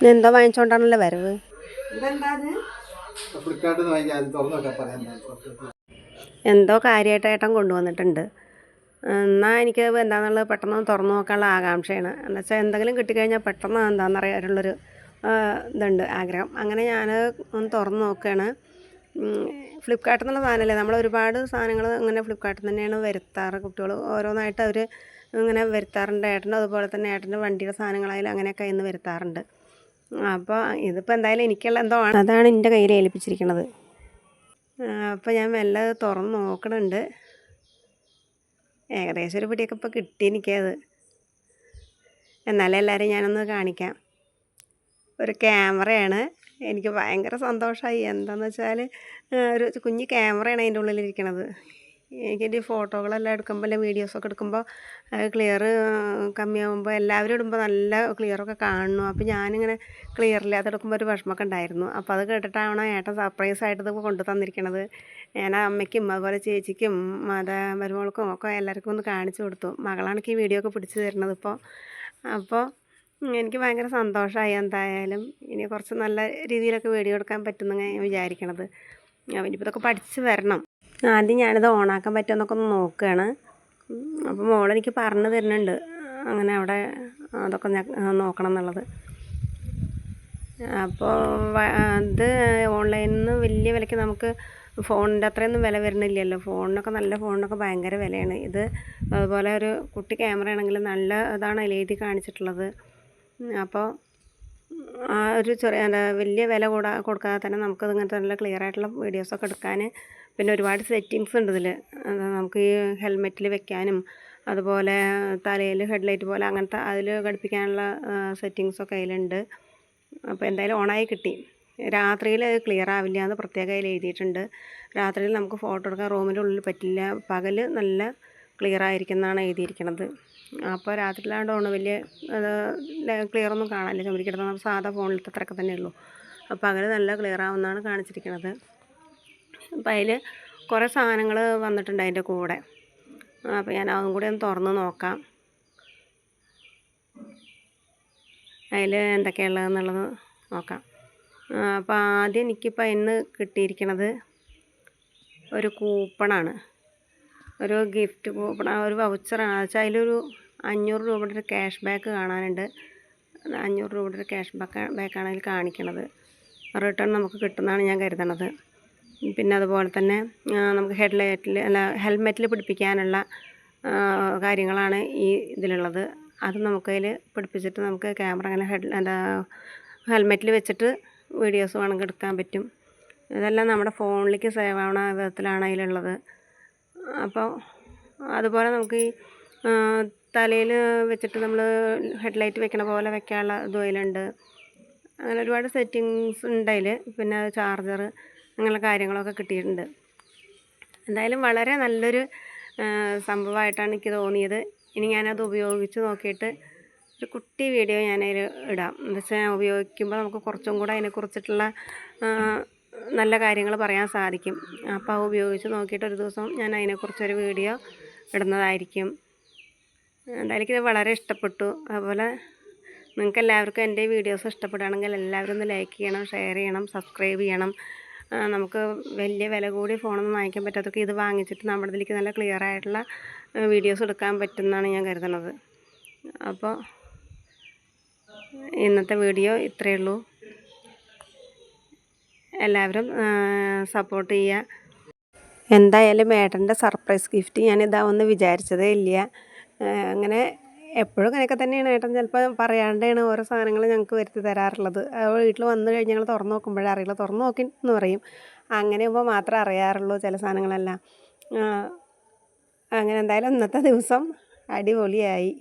എന്തോ വാങ്ങിച്ചോണ്ടാണല്ലോ വരവ്? എന്തോ കാര്യമായിട്ട് ഏട്ടൻ കൊണ്ടുവന്നിട്ടുണ്ട്. എന്നാൽ എനിക്ക് എന്താണെന്നുള്ളത് പെട്ടെന്ന് തുറന്നു നോക്കാനുള്ള ആകാംക്ഷയാണ്. എന്ന് വെച്ചാൽ എന്തെങ്കിലും കിട്ടിക്കഴിഞ്ഞാൽ പെട്ടെന്ന് എന്താണെന്ന് അറിയാനുള്ളൊരു ഇതുണ്ട് ആഗ്രഹം. അങ്ങനെ ഞാൻ ഒന്ന് തുറന്നു നോക്കുകയാണ് ഫ്ലിപ്കാർട്ടിൽ നിന്നുള്ള സാധനമല്ലേ നമ്മൾ ഒരുപാട് സാധനങ്ങൾ ഇങ്ങനെ ഫ്ലിപ്കാർട്ടിൽ തന്നെയാണ് വരുത്താറ് കുട്ടികൾ ഓരോന്നായിട്ട് അവർ ഇങ്ങനെ വരുത്താറുണ്ട്. ഏട്ടന്റെ അതുപോലെ തന്നെ ഏട്ടന്റെ വണ്ടിയുടെ സാധനങ്ങളായാലും അങ്ങനെയൊക്കെ ഇന്ന് വരുത്താറുണ്ട്. അപ്പോൾ ഇതിപ്പോൾ എന്തായാലും എനിക്കുള്ള എന്തോ ആണ്. അതാണ് എന്റെ കയ്യിൽ ഏൽപ്പിച്ചിരിക്കുന്നത് അപ്പോൾ ഞാൻ മെല്ലെ തുറന്ന് നോക്കണുണ്ട്. ഏകദേശം ഒരു പിടിയൊക്കെ ഇപ്പോൾ കിട്ടി എനിക്കത്. എന്നാലും എല്ലാവരെയും ഞാനൊന്ന് കാണിക്കാം. ഒരു ക്യാമറയാണ്. എനിക്ക് ഭയങ്കര സന്തോഷമായി എന്താണെന്ന് വെച്ചാൽ ഒരു കുഞ്ഞ് ക്യാമറയാണ് അതിന്റെ ഉള്ളിലിരിക്കണത്. എനിക്കെന്റെ ഫോട്ടോകളെല്ലാം എടുക്കുമ്പോൾ അല്ലെങ്കിൽ വീഡിയോസൊക്കെ എടുക്കുമ്പോൾ ക്ലിയർ കമ്മിയാകുമ്പോൾ എല്ലാവരും ഇടുമ്പോൾ നല്ല ക്ലിയറൊക്കെ കാണുന്നു. അപ്പോൾ ഞാനിങ്ങനെ ക്ലിയർ ഇല്ലാതെ എടുക്കുമ്പോൾ ഒരു വിഷമമൊക്കെ ഉണ്ടായിരുന്നു. അപ്പോൾ അത് കേട്ടിട്ടാണ് ഏട്ടൻ സർപ്രൈസ് ആയിട്ട് ഇത് കൊണ്ടു തന്നിരിക്കണത്? ഞാൻ അമ്മയ്ക്കും അതുപോലെ ചേച്ചിക്കും മാതാ മരുമകൾക്കും ഒക്കെ എല്ലാവർക്കും ഒന്ന് കാണിച്ചു കൊടുത്തു. മകളാണ് ഈ വീഡിയോ ഒക്കെ പിടിച്ചു തരുന്നത് ഇപ്പോൾ അപ്പോൾ എനിക്ക് ഭയങ്കര സന്തോഷമായി എന്തായാലും. ഇനി കുറച്ച് നല്ല രീതിയിലൊക്കെ വീഡിയോ എടുക്കാൻ പറ്റുമെന്ന് ഞാൻ വിചാരിക്കണത്. ഇതൊക്കെ പഠിച്ച് വരണം. ആദ്യം ഞാനിത് ഓണാക്കാൻ പറ്റുമെന്നൊക്കെ ഒന്ന് നോക്കുകയാണ്. അപ്പോൾ മോളെനിക്ക് പറഞ്ഞു തരുന്നുണ്ട്. അങ്ങനെ അവിടെ അതൊക്കെ നോക്കണം എന്നുള്ളത്. അപ്പോൾ ഇത് ഓൺലൈനിൽ നിന്ന് വലിയ വിലയ്ക്ക് നമുക്ക് ഫോണിന്റെ അത്രയൊന്നും വില വരുന്നില്ലല്ലോ. ഫോണിനൊക്കെ നല്ല ഫോണിനൊക്കെ ഭയങ്കര വിലയാണ്. ഇത് അതുപോലെ ഒരു കുട്ടി ക്യാമറ ആണെങ്കിൽ നല്ല ഇതാണ് എഴുതി കാണിച്ചിട്ടുള്ളത്. അപ്പോൾ ആ ഒരു ചെറിയ വലിയ വില കൂടാ കൊടുക്കാതെ തന്നെ നമുക്കത് ഇങ്ങനത്തെ നല്ല ക്ലിയർ ആയിട്ടുള്ള വീഡിയോസൊക്കെ എടുക്കാൻ പിന്നെ ഒരുപാട് സെറ്റിങ്സ് ഉണ്ട് ഇതിൽ നമുക്ക് ഈ ഹെൽമെറ്റിൽ വെക്കാനും അതുപോലെ തലയിൽ ഹെഡ്ലൈറ്റ് പോലെ അങ്ങനത്തെ അതിൽ ഘടിപ്പിക്കാനുള്ള സെറ്റിങ്സൊക്കെ അതിലുണ്ട്. അപ്പോൾ എന്തായാലും ഓണായി കിട്ടി. രാത്രിയിൽ ക്ലിയർ ആവില്ല എന്ന് പ്രത്യേകം അതിൽ എഴുതിയിട്ടുണ്ട്. രാത്രിയിൽ നമുക്ക് ഫോട്ടോ എടുക്കാൻ റൂമിന്റെ ഉള്ളിൽ പറ്റില്ല. പകൽ നല്ല ക്ലിയർ ആയിരിക്കുന്നതാണ് എഴുതിയിരിക്കുന്നത് അപ്പോൾ രാത്രിയിലാണ്ടോണ് വലിയ ക്ലിയർ ഒന്നും കാണാനില്ല. ചുമരിക്കിടന്ന് സാധാ ഫോണിലത്തെ അത്രയൊക്കെ തന്നെ ഉള്ളൂ. അപ്പോൾ പകൽ നല്ല ക്ലിയർ ആവുമെന്നാണ് കാണിച്ചിരിക്കുന്നത് അപ്പോൾ അതിൽ കുറേ സാധനങ്ങൾ വന്നിട്ടുണ്ട് അതിന്റെ കൂടെ. അപ്പോൾ ഞാൻ അതും കൂടി ഒന്ന് തുറന്ന് നോക്കാം. അതിൽ എന്തൊക്കെയുള്ളതെന്നുള്ളത് നോക്കാം. അപ്പോൾ ആദ്യം എനിക്കിപ്പോൾ ഇന്ന് കിട്ടിയിരിക്കണത് ഒരു കൂപ്പണാണ്. ഒരു ഗിഫ്റ്റ് കൂപ്പൺ ഒരു വൗച്ചറാണ് വെച്ചാൽ അതിലൊരു അഞ്ഞൂറ് രൂപയുടെ ഒരു ക്യാഷ് ബാക്ക് കാണാനുണ്ട്. അഞ്ഞൂറ് രൂപയുടെ ഒരു ക്യാഷ് ബാക്ക് ബാക്കാണ് അതിൽ കാണിക്കണത്. റിട്ടേൺ നമുക്ക് കിട്ടുന്നതാണ് ഞാൻ കരുതണത്. പിന്നെ അതുപോലെ തന്നെ നമുക്ക് നമുക്ക് ഹെഡ്ലൈറ്റിൽ അല്ല ഹെൽമെറ്റിൽ പിടിപ്പിക്കാനുള്ള കാര്യങ്ങളാണ് ഈ ഇതിലുള്ളത്. അത് നമുക്കതിൽ പിടിപ്പിച്ചിട്ട് നമുക്ക് ക്യാമറ അങ്ങനെ ഹെഡ് എന്താ ഹെൽമെറ്റിൽ വെച്ചിട്ട് വീഡിയോസ് വേണമെങ്കിൽ എടുക്കാൻ പറ്റും. ഇതെല്ലാം നമ്മുടെ ഫോണിലേക്ക് സേവ് ആവണ വിധത്തിലാണ് അതിലുള്ളത്. അപ്പോൾ അതുപോലെ നമുക്ക് ഈ തലയിൽ വെച്ചിട്ട് നമ്മൾ ഹെഡ് ലൈറ്റ് വെക്കണ പോലെ വെക്കാനുള്ള ഇതും അതിലുണ്ട്. അങ്ങനെ ഒരുപാട് സെറ്റിങ്സ് ഉണ്ട് അതിൽ പിന്നെ ചാർജർ അങ്ങനെയുള്ള കാര്യങ്ങളൊക്കെ കിട്ടിയിട്ടുണ്ട്. എന്തായാലും വളരെ നല്ലൊരു സംഭവമായിട്ടാണ് എനിക്ക് തോന്നിയത്. ഇനി ഞാനത് ഉപയോഗിച്ച് നോക്കിയിട്ട് ഒരു കുട്ടി വീഡിയോ ഞാനതിൽ ഇടാം. എന്ന് വെച്ചാൽ ഉപയോഗിക്കുമ്പോൾ നമുക്ക് കുറച്ചും കൂടെ അതിനെക്കുറിച്ചിട്ടുള്ള നല്ല കാര്യങ്ങൾ പറയാൻ സാധിക്കും. അപ്പോൾ ഉപയോഗിച്ച് നോക്കിയിട്ട് ഒരു ദിവസം ഞാൻ അതിനെക്കുറിച്ചൊരു വീഡിയോ ഇടുന്നതായിരിക്കും. എന്തായാലും എനിക്കിത് വളരെ ഇഷ്ടപ്പെട്ടു. അതുപോലെ നിങ്ങൾക്ക് എല്ലാവർക്കും എന്റെ വീഡിയോസ് ഇഷ്ടപ്പെടുകയാണെങ്കിൽ എല്ലാവരും ഒന്ന് ലൈക്ക് ചെയ്യണം ഷെയർ ചെയ്യണം സബ്സ്ക്രൈബ് ചെയ്യണം. നമുക്ക് വലിയ വില കൂടി ഫോണൊന്നും വാങ്ങിക്കാൻ പറ്റാത്തൊക്കെ ഇത് വാങ്ങിച്ചിട്ട് നമ്മുടെ ഇതിലേക്ക് നല്ല ക്ലിയർ ആയിട്ടുള്ള വീഡിയോസ് എടുക്കാൻ പറ്റുമെന്നാണ് ഞാൻ കരുതുന്നത്. അപ്പോൾ ഇന്നത്തെ വീഡിയോ ഇത്രയേ ഉള്ളൂ. എല്ലാവരും സപ്പോർട്ട് ചെയ്യുക. എന്തായാലും ഏട്ടന്റെ സർപ്രൈസ് ഗിഫ്റ്റ് ഞാൻ ഇതാവെന്ന് വിചാരിച്ചതേ ഇല്ല. അങ്ങനെ എപ്പോഴും അങ്ങനെയൊക്കെ തന്നെയാണ്. ഏട്ടൻ ചിലപ്പോൾ പറയാണ്ടാണ് ഓരോ സാധനങ്ങൾ ഞങ്ങൾക്ക് വരുത്തി തരാറുള്ളത്. വീട്ടിൽ വന്നു കഴിഞ്ഞാൽ ഞങ്ങൾ തുറന്ന് നോക്കുമ്പോഴേ അറിയില്ല. തുറന്ന് നോക്കി എന്ന് പറയും. അങ്ങനെ ഇപ്പോൾ മാത്രമേ അറിയാറുള്ളൂ ചില സാധനങ്ങളെല്ലാം. അങ്ങനെ എന്തായാലും ഇന്നത്തെ ദിവസം അടിപൊളിയായി.